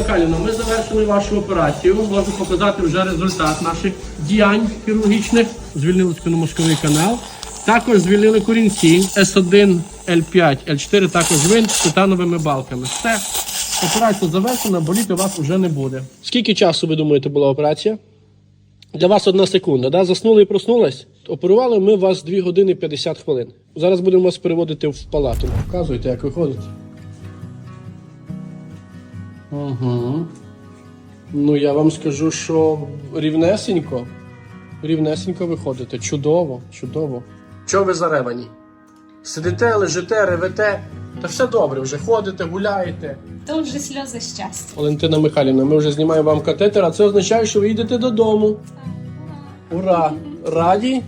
Михайлівна, ми завершили вашу операцію. Можу показати вже результат наших діянь хірургічних. Звільнили спинномозковий канал. Також звільнили корінці С1, L5, L4, також винт з титановими балками. Все. Операція завершена, боліти у вас вже не буде. Скільки часу, ви думаєте, була операція? Для вас одна секунда, да? заснули і проснулись. Оперували ми вас 2 години 50 хвилин. Зараз будемо вас переводити в палату. Показуйте, як виходить. Угу. Ну, я вам скажу, що рівнесенько. Рівнесенько виходите. Чудово, чудово. Чого ви заревані? Сидите, лежите, ревете. Та все добре, вже ходите, гуляєте. То вже сльози щастя. Валентина Михайлівна, ми вже знімаємо вам катетер, а це означає, що ви їдете додому. Ура! Раді?